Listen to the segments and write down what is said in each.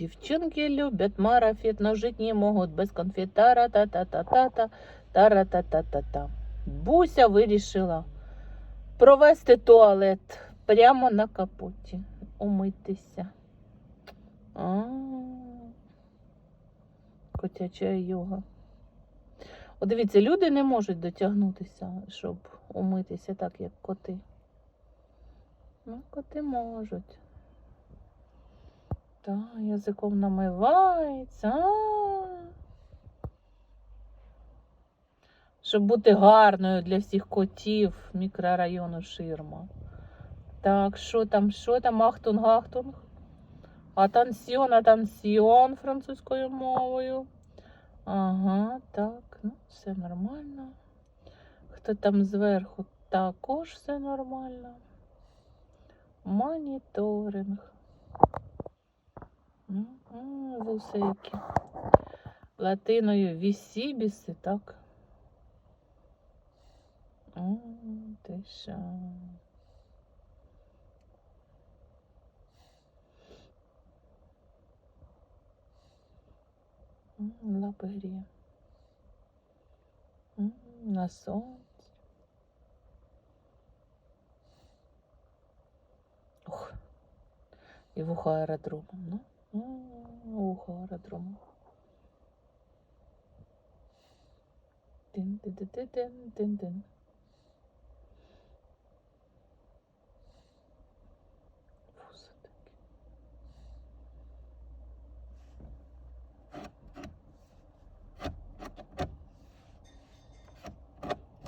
Девчонки любят марафет, но жить не могут без конфетара та та та та та тара та та та та Буся вирішила провести туалет прямо на капоті, умитися. Котяча йога. О, дивіться, люди не можуть дотягнутися, щоб умитися так, як коти. Ну, коти можуть. Та, язиком намивається. А. Щоб бути гарною для всіх котів мікрорайону Ширма. Так, що там, що там, Ахтунг, Ахтунг? Атансіон, атансіон французькою мовою. Ага, так, ну, все нормально. Хто там зверху, також все нормально. Моніторинг. М, Вусики. Латиною вісібіси, так? М, Ти що? Лапи гріє. На сонці. Ух. І вухо аеродрому. Ну, м, вухо аеродрому. Тин-тин-тин-тин-тин-тин.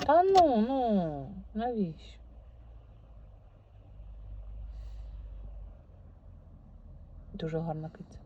Та ну, ну, навіщо? Дуже гарна киця.